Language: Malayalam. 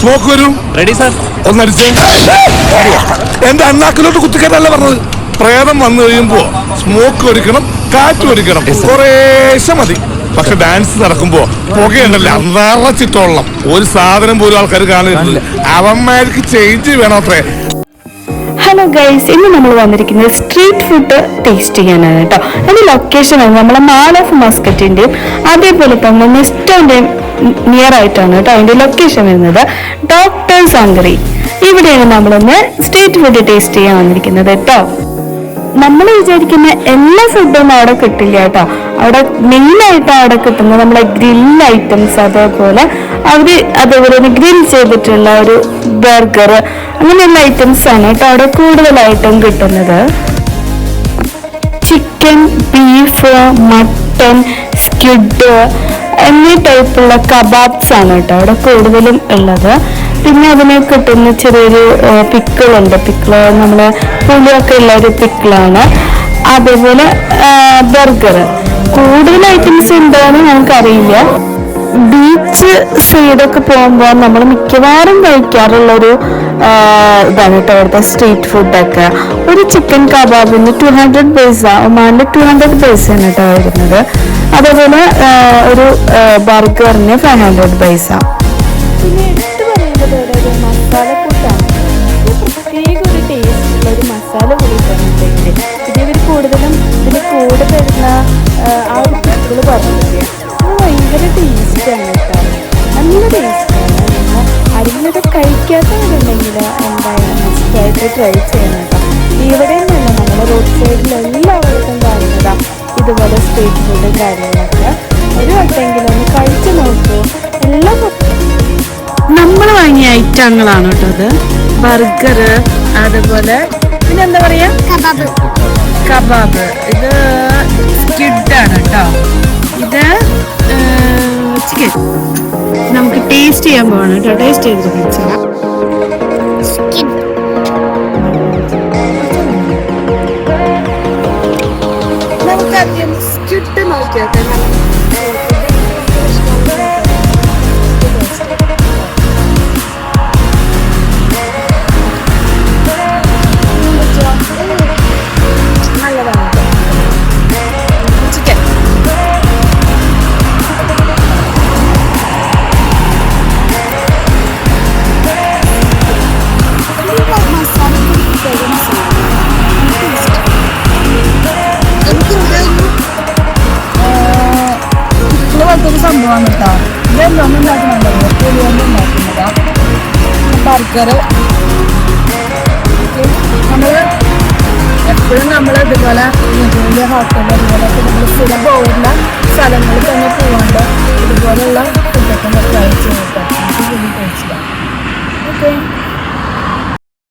സ്മോക്ക് വരും. റെഡി സാർ ഒന്നടിച്ച് എന്റെ അണ്ണാക്കിലോട്ട് കുത്തിക്കാരല്ല പറഞ്ഞത്? പ്രേതം വന്നു കഴിയുമ്പോ സ്മോക്ക് ഒരുക്കണം കാറ്റ് ഒരുക്കണം. കുറേശ്ശെ മതി. പക്ഷെ ഡാൻസ് നടക്കുമ്പോ പുകയുണ്ടല്ലോ? നിറച്ചിട്ടോളണം ഒരു സാധനം പോലും ആൾക്കാർ കാണുന്നില്ല. അവന്മാർക്ക് ചേഞ്ച് വേണം അത്രേ. ഹലോ ഗൈസ് ഇന്ന് നമ്മൾ വന്നിരിക്കുന്നത് സ്ട്രീറ്റ് ഫുഡ് ടേസ്റ്റ് ചെയ്യാനാണ് കേട്ടോ. അതിന്റെ ലൊക്കേഷൻ ആണ് നമ്മളെ മാൾ ഓഫ് മസ്കറ്റിന്റെയും അതേപോലെ തന്നെ നെസ്റ്റോന്റെയും നിയർ ആയിട്ടാണ് കേട്ടോ അതിന്റെ ലൊക്കേഷൻ വരുന്നത്. ഡോക്ടർ സംഗറി ഇവിടെയാണ് നമ്മളിന്ന് സ്ട്രീറ്റ് ഫുഡ് ടേസ്റ്റ് ചെയ്യാൻ വന്നിരിക്കുന്നത് കേട്ടോ. നമ്മൾ വിചാരിക്കുന്ന എല്ലാ ഫുഡും അവിടെ കിട്ടില്ല കേട്ടോ. അവിടെ മെയിൻ ആയിട്ട് അവിടെ കിട്ടുന്നത് നമ്മളെ ഗ്രിൽ ഐറ്റംസ് അതേപോലെ. അവർ അതേപോലെ തന്നെ ഗ്രിൽ ചെയ്തിട്ടുള്ള ഒരു ബർഗർ അങ്ങനെയുള്ള ഐറ്റംസ് ആണ് കേട്ടോ അവിടെ കൂടുതലായിട്ടും കിട്ടുന്നത്. ചിക്കൻ ബീഫ് മട്ടൺ സ്കിഡ് എന്നീ ടൈപ്പുള്ള കബാബ്സ് ആണ് കേട്ടോ അവിടെ കൂടുതലും ഉള്ളത്. പിന്നെ അതിന് കിട്ടുന്ന ചെറിയൊരു പിക്കിളുണ്ട്. പിക്കിൾ നമ്മൾ പുളിയൊക്കെ ഉള്ള ഒരു പിക്കിളാണ്. അതേപോലെ ബർഗർ കൂടുതൽ ഐറ്റംസ് ഉണ്ടോയെന്ന് നമുക്കറിയില്ല ബീച്ച് സൈഡൊക്കെ പോകുമ്പോൾ നമ്മൾ മിക്കവാറും കഴിക്കാറുള്ളൊരു ഇതാണ് കേട്ടോ അവിടുത്തെ സ്ട്രീറ്റ് ഫുഡൊക്കെ ഒരു ചിക്കൻ കബാബിന് ടു ഹൺഡ്രഡ് പൈസ ഒമാന്റെ ടു ഹൺഡ്രഡ് പൈസയാണ് കേട്ടോ വരുന്നത്. അതേപോലെ ഒരു ബർഗറിന് ഫൈവ് ഹൺഡ്രഡ് ഇവർ കൂടുതലും ഇതിന് കൂടെ തരുന്ന ആ, ഒരു പിക്കുകൾ ഭയങ്കര ഭയങ്കര ടേസ്റ്റാണ് കേട്ടോ നല്ല ടേസ്റ്റാണ് നിങ്ങൾ അരിഞ്ഞത് കഴിക്കാത്തവരുണ്ടെങ്കിൽ എന്തായാലും മസ്റ്റായിട്ട് ട്രൈ ചെയ്യണം കേട്ടോ ഇവിടെ നിന്നല്ല നമ്മുടെ റോഡ് സൈഡിൽ എല്ലാവർക്കും കാണുന്നതാ ഇതുപോലെ സ്ട്രീറ്റ് ഫുഡും കാര്യങ്ങളൊക്കെ ഒരു വട്ടെങ്കിലും ഒന്ന് കഴിച്ചു നോക്കൂ എല്ലാ നമ്മൾ വാങ്ങിയ ഐറ്റങ്ങളാണ് കേട്ടോ അത് ബർഗർ അതുപോലെ പിന്നെ എന്താ പറയാ? കബാബ്. കബാബ്. ഇത് സ്കിഡാണ് കേട്ടോ. ടേസ്റ്റ് ചെയ്യാൻ പോവാണ് കേട്ടോ. ടേസ്റ്റ് ചെയ്ത് കഴിച്ചാൽ നമുക്ക് സംഭവമാണ് കേട്ടോ. ഇതൊന്നും ഉണ്ടാക്കുന്നുണ്ടല്ലോ പുളിയൊന്നും ഉണ്ടാക്കുന്നത്. ബർഗർ നമ്മൾ എപ്പോഴും നമ്മൾ ഇതുപോലെ വലിയ ഹോട്ടലിൽ അതുപോലൊക്കെ നമ്മൾ സ്ഥിരം പോകുന്ന സ്ഥലങ്ങളിൽ തന്നെ പോകാണ്ട് ഇതുപോലെയുള്ള ഫുഡൊക്കെ നമ്മൾ ട്രൈ ചെയ്തിട്ട് ഓക്കെ